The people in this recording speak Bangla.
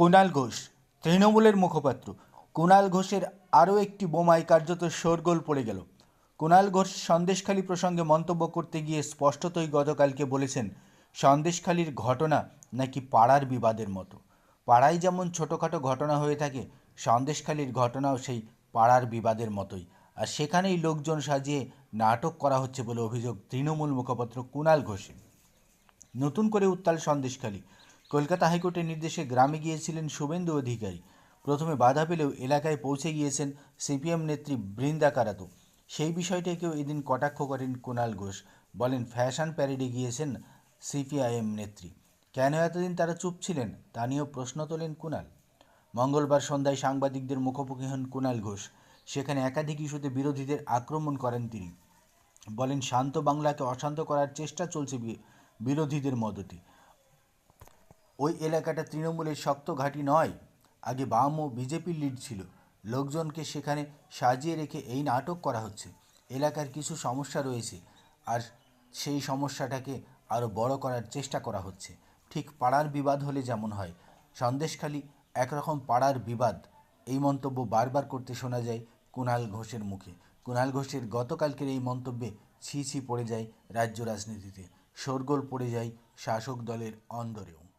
কুণাল ঘোষ, তৃণমূলের মুখপাত্র। কুণাল ঘোষের আরও একটি বোমায় কার্যত শোরগোল পড়ে গেল। কুণাল ঘোষ সন্দেশখালী প্রসঙ্গে মন্তব্য করতে গিয়ে স্পষ্টতই গতকালকে বলেছেন, সন্দেশখালীর ঘটনা নাকি পাড়ার বিবাদের মতো। পাড়ায় যেমন ছোটোখাটো ঘটনা হয়ে থাকে, সন্দেশখালীর ঘটনাও সেই পাড়ার বিবাদের মতোই। আর সেখানেই লোকজন সাজিয়ে নাটক করা হচ্ছে বলে অভিযোগ তৃণমূল মুখপাত্র কুণাল ঘোষের। নতুন করে উত্তাল সন্দেশখালী। কলকাতা হাইকোর্টের নির্দেশে গ্রামে গিয়েছিলেন শুভেন্দু অধিকারী। প্রথমে বাধা পেলেও এলাকায় পৌঁছে গিয়েছেন সিপিএম নেত্রী বৃন্দা কারাতো। সেই বিষয়টাকেও এদিন কটাক্ষ করেন কুণাল ঘোষ। বলেন, ফ্যাশন প্যারেডে গিয়েছেন সিপিআইএম নেত্রী। কেন এতদিন তারা চুপ ছিলেন? তা নিয়েও প্রশ্ন তোলেন কুণাল। মঙ্গলবার সন্ধ্যায় সাংবাদিকদের মুখোমুখি হন কুণাল ঘোষ। সেখানে একাধিক ইস্যুতে বিরোধীদের আক্রমণ করেন তিনি। বলেন, শান্ত বাংলাকে অশান্ত করার চেষ্টা চলছে বিরোধীদের মদতে। ওই এলাকাটা তৃণমূলের শক্ত ঘাঁটি নয়। আগে বাম ও বিজেপির লিড ছিল। লোকজনকে সেখানে সাজিয়ে রেখে এই নাটক করা হচ্ছে। এলাকার কিছু সমস্যা রয়েছে। আর সেই সমস্যাটাকে আরও বড় করার চেষ্টা করা হচ্ছে। ঠিক পাড়ার বিবাদ হলে যেমন হয়। সন্দেশখালি একরকম পাড়ার বিবাদ। এই মন্তব্য বারবার করতে শোনা যায় কুণাল ঘোষের মুখে। কুণাল ঘোষের গতকালকের এই মন্তব্যে ছি ছি পড়ে যায় রাজ্য রাজনীতিতে। শোরগোল পড়ে যায় শাসক দলের অন্দরেও।